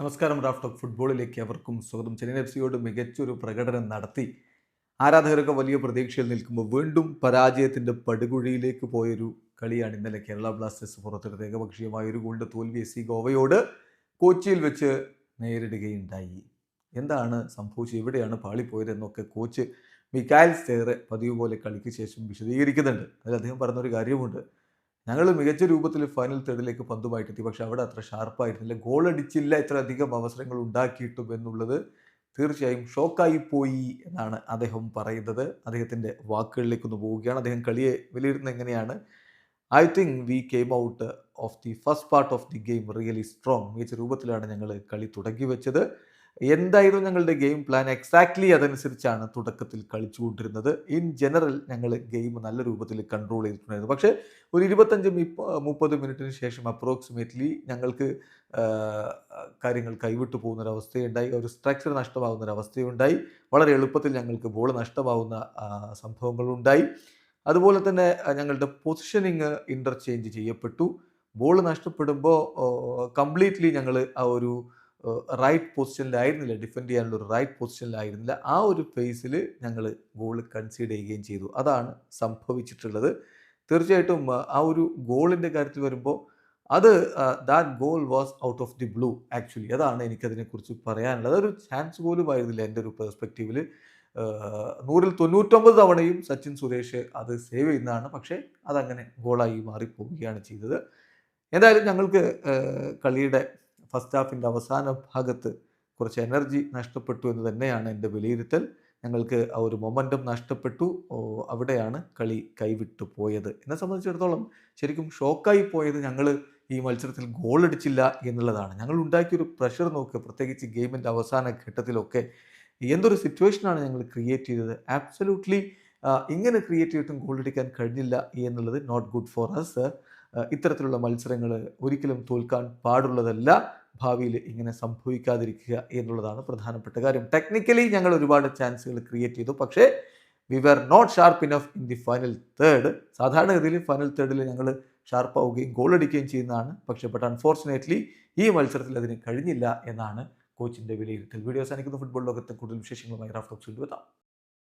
നമസ്കാരം Raf talk ഫുട്ബോളിലേക്ക് അവർക്കും സ്വാഗതം. ചെന്നൈ എഫ് സിയോട് മികച്ചൊരു പ്രകടനം നടത്തി. ആരാധകരൊക്കെ വലിയ പ്രതീക്ഷയിൽ നിൽക്കുമ്പോൾ വീണ്ടും പരാജയത്തിന്റെ പടുകുഴിയിലേക്ക് പോയൊരു കളിയാണ് ഇന്നലെ കേരള ബ്ലാസ്റ്റേഴ്സ് പുറത്തെടുത്ത ഏകപക്ഷീയമായ ഒരു ഗോളിന്റെ തോൽവി എസ് സി ഗോവയോട് കൊച്ചിയിൽ വെച്ച് നേരിടുകയുണ്ടായി. എന്താണ് സംഭവിച്ചത്? എവിടെയാണ് പാളിപ്പോയതെന്നൊക്കെ കോച്ച് മിക്കായൽ സ്റ്റേറെ പതിവ് പോലെ കളിക്ക് ശേഷം വിശദീകരിക്കുന്നുണ്ട്. അതിൽ അദ്ദേഹം പറഞ്ഞൊരു കാര്യമുണ്ട് ഞങ്ങൾ മികച്ച രൂപത്തിൽ ഫൈനൽ തേർഡിലേക്ക് പന്തുമായിട്ടെത്തി പക്ഷെ അവിടെ അത്ര ഷാർപ്പായിരുന്നില്ല ഗോൾ അടിച്ചില്ല ഇത്ര അധികം അവസരങ്ങൾ ഉണ്ടാക്കിയിട്ടും എന്നുള്ളത് തീർച്ചയായും ഷോക്കായി പോയി എന്നാണ് അദ്ദേഹം പറയുന്നത്. അദ്ദേഹത്തിന്റെ വാക്കുകളിലേക്ക് ഒന്ന് പോവുകയാണ്. അദ്ദേഹം കളിയെ വിലയിരുത്തുന്നത് എങ്ങനെയാണ്? I think we came out of the first part of the game really strong മികച്ച രൂപത്തിലാണ് ഞങ്ങൾ കളി തുടങ്ങി വെച്ചത്. എന്തായിരുന്നു ഞങ്ങളുടെ ഗെയിം പ്ലാൻ എക്സാക്ട്ലി അതനുസരിച്ചാണ് തുടക്കത്തിൽ കളിച്ചുകൊണ്ടിരുന്നത്. ഇൻ ജനറൽ ഞങ്ങൾ ഗെയിം നല്ല രൂപത്തിൽ കൺട്രോൾ ചെയ്തിട്ടുണ്ടായിരുന്നു. പക്ഷേ ഒരു ഇരുപത്തഞ്ച് മുപ്പത് മിനിറ്റിന് ശേഷം അപ്രോക്സിമേറ്റ്ലി ഞങ്ങൾക്ക് കാര്യങ്ങൾ കൈവിട്ടു പോകുന്നൊരവസ്ഥയുണ്ടായി. ഒരു സ്ട്രക്ചർ നഷ്ടമാകുന്നൊരവസ്ഥയുണ്ടായി. വളരെ എളുപ്പത്തിൽ ഞങ്ങൾക്ക് ബോൾ നഷ്ടമാവുന്ന സംഭവങ്ങളുണ്ടായി. അതുപോലെ തന്നെ ഞങ്ങളുടെ പൊസിഷനിങ് ഇന്റർചേഞ്ച് ചെയ്യപ്പെട്ടു. ബോൾ നഷ്ടപ്പെടുമ്പോൾ കംപ്ലീറ്റ്ലി ഞങ്ങൾ ആ ഒരു റൈറ്റ് പൊസിഷനിലായിരുന്നില്ല ഡിഫെൻഡ് ചെയ്യാനുള്ള ഒരു റൈറ്റ് പൊസിഷനിലായിരുന്നില്ല ആ ഒരു ഫേസിൽ ഞങ്ങൾ ഗോൾ കൺസീഡ് ചെയ്യുകയും ചെയ്തു. അതാണ് സംഭവിച്ചിട്ടുള്ളത്. തീർച്ചയായിട്ടും ആ, ഒരു ഗോളിന്റെ കാര്യത്തിൽ വരുമ്പോൾ അത് that goal was out of the blue actually അതാണ് എനിക്കതിനെക്കുറിച്ച് പറയാനുള്ളത്. അതൊരു ചാൻസ് പോലും ആയിരുന്നില്ല എന്റെ ഒരു പെർസ്പെക്റ്റീവിൽ നൂറിൽ തൊണ്ണൂറ്റൊമ്പത് തവണയും സച്ചിൻ സുരേഷ് അത് സേവ് ചെയ്യുന്നതാണ് പക്ഷേ അതങ്ങനെ ഗോളായി മാറിപ്പോവുകയാണ് ചെയ്തത്. എന്തായാലും ഞങ്ങൾക്ക് കളിയുടെ ഫസ്റ്റ് ഹാഫിന്റെ അവസാന ഭാഗത്ത് കുറച്ച് എനർജി നഷ്ടപ്പെട്ടു എന്ന് തന്നെയാണ് എന്റെ വിലയിരുത്തൽ. ഞങ്ങൾക്ക് ആ ഒരു മൊമെന്റം നഷ്ടപ്പെട്ടു. അവിടെയാണ് കളി കൈവിട്ടു പോയത്. എന്നെ സംബന്ധിച്ചിടത്തോളം ശരിക്കും ഷോക്കായി പോയത് ഞങ്ങൾ ഈ മത്സരത്തിൽ ഗോൾ അടിച്ചില്ല എന്നുള്ളതാണ്. ഞങ്ങൾ ഉണ്ടാക്കിയൊരു പ്രഷർ നോക്കുക പ്രത്യേകിച്ച് ഗെയിമിന്റെ അവസാന ഘട്ടത്തിലൊക്കെ എന്തൊരു സിറ്റുവേഷനാണ് ഞങ്ങൾ ക്രിയേറ്റ് ചെയ്തത്? ആബ്സല്യൂട്ട്ലി ഇങ്ങനെ ക്രിയേറ്റ് ചെയ്തിട്ടും ഗോൾ അടിക്കാൻ കഴിഞ്ഞില്ല എന്നുള്ളത് നോട്ട് ഗുഡ് ഫോർ അസ് ഇത്തരത്തിലുള്ള മത്സരങ്ങൾ ഒരിക്കലും തോൽക്കാൻ പാടുള്ളതല്ല. ഭാവിയിൽ ഇങ്ങനെ സംഭവിക്കാതിരിക്കുക എന്നുള്ളതാണ് പ്രധാനപ്പെട്ട കാര്യം. ടെക്നിക്കലി ഞങ്ങൾ ഒരുപാട് ചാൻസുകൾ ക്രിയേറ്റ് ചെയ്തു. പക്ഷേ we were not sharp enough in the final third സാധാരണഗതിയിൽ ഫൈനൽ തേർഡിൽ ഞങ്ങൾ ഷാർപ്പാവുകയും ഗോൾ അടിക്കുകയും ചെയ്യുന്നതാണ്. പക്ഷേ ബട്ട് അൺഫോർച്ചുനേറ്റ്ലി ഈ മത്സരത്തിൽ അതിന് കഴിഞ്ഞില്ല എന്നാണ് കോച്ചിന്റെ വിലയിരുത്തൽ. വീഡിയോസ് അനിക്കുന്ന ഫുട്ബോൾ ലോകത്തെ കൂടുതൽ വിശേഷങ്ങളുമായി റാഫ്റ്റോക്സിൽ എത്താം.